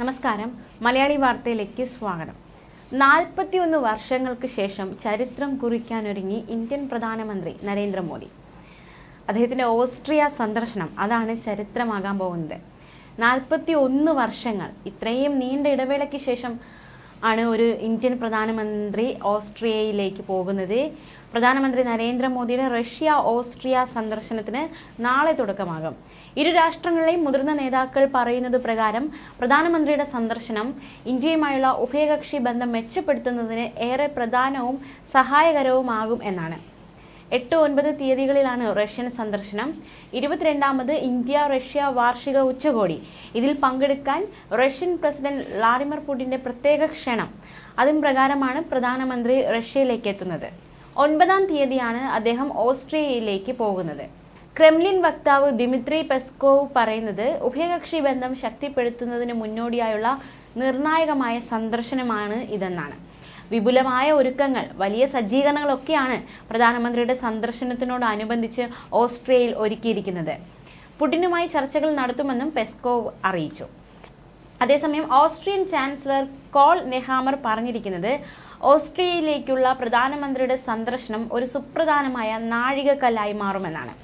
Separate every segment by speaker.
Speaker 1: നമസ്കാരം. മലയാളി വാർത്തയിലേക്ക് സ്വാഗതം. നാൽപ്പത്തിയൊന്ന് വർഷങ്ങൾക്ക് ശേഷം ചരിത്രം കുറിക്കാനൊരുങ്ങി ഇന്ത്യൻ പ്രധാനമന്ത്രി നരേന്ദ്രമോദി. അദ്ദേഹത്തിന്റെ ഓസ്ട്രിയ സന്ദർശനം അതാണ് ചരിത്രമാകാൻ പോകുന്നത്. നാൽപ്പത്തി ഒന്ന് വർഷങ്ങൾ ഇത്രയും നീണ്ട ഇടവേളയ്ക്ക് ശേഷം ആണ് ഒരു ഇന്ത്യൻ പ്രധാനമന്ത്രി ഓസ്ട്രിയയിലേക്ക് പോകുന്നത്. പ്രധാനമന്ത്രി നരേന്ദ്രമോദിയുടെ റഷ്യ ഓസ്ട്രിയ സന്ദർശനത്തിന് നാളെ തുടക്കമാകും. ഇരു രാഷ്ട്രങ്ങളിലെയും മുതിർന്ന നേതാക്കൾ പറയുന്നത് പ്രകാരം പ്രധാനമന്ത്രിയുടെ സന്ദർശനം ഇന്ത്യയുമായുള്ള ഉഭയകക്ഷി ബന്ധം മെച്ചപ്പെടുത്തുന്നതിന് ഏറെ പ്രധാനവും സഹായകരവുമാകും എന്നാണ്. എട്ട് ഒൻപത് തീയതികളിലാണ് റഷ്യൻ സന്ദർശനം. ഇരുപത്തിരണ്ടാമത് ഇന്ത്യ റഷ്യ വാർഷിക ഉച്ചകോടി. ഇതിൽ പങ്കെടുക്കാൻ റഷ്യൻ പ്രസിഡന്റ് വ്ളാഡിമിർ പുടിന്റെ പ്രത്യേക ക്ഷണം. അതും പ്രകാരമാണ് പ്രധാനമന്ത്രി റഷ്യയിലേക്ക് എത്തുന്നത്. ഒൻപതാം തീയതിയാണ് അദ്ദേഹം ഓസ്ട്രിയയിലേക്ക് പോകുന്നത്. ക്രെംലിൻ വക്താവ് ദിമിത്രി പെസ്കോവ് പറയുന്നത് ഉഭയകക്ഷി ബന്ധം ശക്തിപ്പെടുത്തുന്നതിന് മുന്നോടിയായുള്ള നിർണായകമായ സന്ദർശനമാണ് ഇതെന്നാണ്. വിപുലമായ ഒരുക്കങ്ങൾ വലിയ സജ്ജീകരണങ്ങളൊക്കെയാണ് പ്രധാനമന്ത്രിയുടെ സന്ദർശനത്തിനോടനുബന്ധിച്ച് ഓസ്ട്രിയയിൽ ഒരുക്കിയിരിക്കുന്നത്. പുടിനുമായി ചർച്ചകൾ നടത്തുമെന്നും പെസ്കോവ് അറിയിച്ചു. അതേസമയം ഓസ്ട്രിയൻ ചാൻസലർ കോൾ നെഹാമർ പറഞ്ഞിരിക്കുന്നത് ഓസ്ട്രിയയിലേക്കുള്ള പ്രധാനമന്ത്രിയുടെ സന്ദർശനം ഒരു സുപ്രധാനമായ നാഴികക്കല്ലായി മാറുമെന്നാണ്.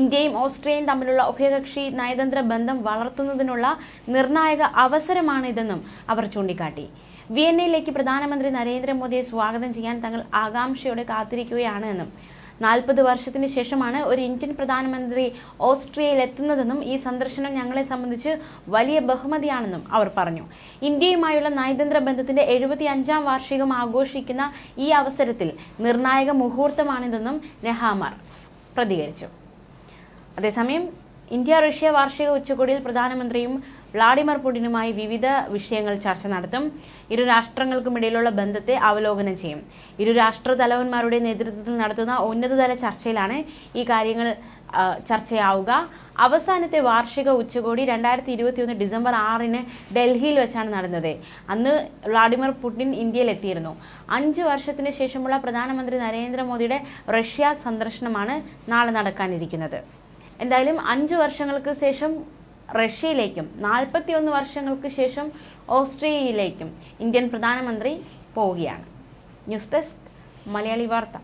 Speaker 1: ഇന്ത്യയും ഓസ്ട്രേലിയയും തമ്മിലുള്ള ഉഭയകക്ഷി നയതന്ത്ര ബന്ധം വളർത്തുന്നതിനുള്ള നിർണായക അവസരമാണിതെന്നും അവർ ചൂണ്ടിക്കാട്ടി. വിയന്നയിലേക്ക് പ്രധാനമന്ത്രി നരേന്ദ്രമോദിയെ സ്വാഗതം ചെയ്യാൻ തങ്ങൾ ആകാംക്ഷയോടെ കാത്തിരിക്കുകയാണ് എന്നും. നാൽപ്പത് വർഷത്തിന് ശേഷമാണ് ഒരു ഇന്ത്യൻ പ്രധാനമന്ത്രി ഓസ്ട്രിയയിൽ എത്തുന്നതെന്നും ഈ സന്ദർശനം ഞങ്ങളെ സംബന്ധിച്ച് വലിയ ബഹുമതിയാണെന്നും അവർ പറഞ്ഞു. ഇന്ത്യയുമായുള്ള നയതന്ത്ര ബന്ധത്തിന്റെ എഴുപത്തി അഞ്ചാം വാർഷികം ആഘോഷിക്കുന്ന ഈ അവസരത്തിൽ നിർണായക മുഹൂർത്തമാണിതെന്നും നെഹാമർ പ്രതികരിച്ചു. അതേസമയം ഇന്ത്യ റഷ്യ വാർഷിക ഉച്ചകോടിയിൽ പ്രധാനമന്ത്രിയും വ്ളാഡിമിർ പുടിനുമായി വിവിധ വിഷയങ്ങൾ ചർച്ച നടത്തും. ഇരു രാഷ്ട്രങ്ങൾക്കുമിടയിലുള്ള ബന്ധത്തെ അവലോകനം ചെയ്യും. ഇരു രാഷ്ട്ര തലവന്മാരുടെ നേതൃത്വത്തിൽ നടത്തുന്ന ഉന്നതതല ചർച്ചയിലാണ് ഈ കാര്യങ്ങൾ ചർച്ചയാവുക. അവസാനത്തെ വാർഷിക ഉച്ചകോടി രണ്ടായിരത്തി ഇരുപത്തിയൊന്ന് ഡിസംബർ ആറിന് ഡൽഹിയിൽ വെച്ചാണ് നടന്നത്. അന്ന് വ്ളാഡിമിർ പുടിൻ ഇന്ത്യയിലെത്തിയിരുന്നു. അഞ്ച് വർഷത്തിന് ശേഷമുള്ള പ്രധാനമന്ത്രി നരേന്ദ്രമോദിയുടെ റഷ്യ സന്ദർശനമാണ് നാളെ നടക്കാനിരിക്കുന്നത്. എന്തായാലും അഞ്ച് വർഷങ്ങൾക്ക് ശേഷം റഷ്യയിലേക്കും നാൽപ്പത്തിയൊന്ന് വർഷങ്ങൾക്ക് ശേഷം ഓസ്ട്രേലിയയിലേക്കും ഇന്ത്യൻ പ്രധാനമന്ത്രി പോവുകയാണ്. ന്യൂസ് ഡെസ്ക് മലയാളി വാർത്ത.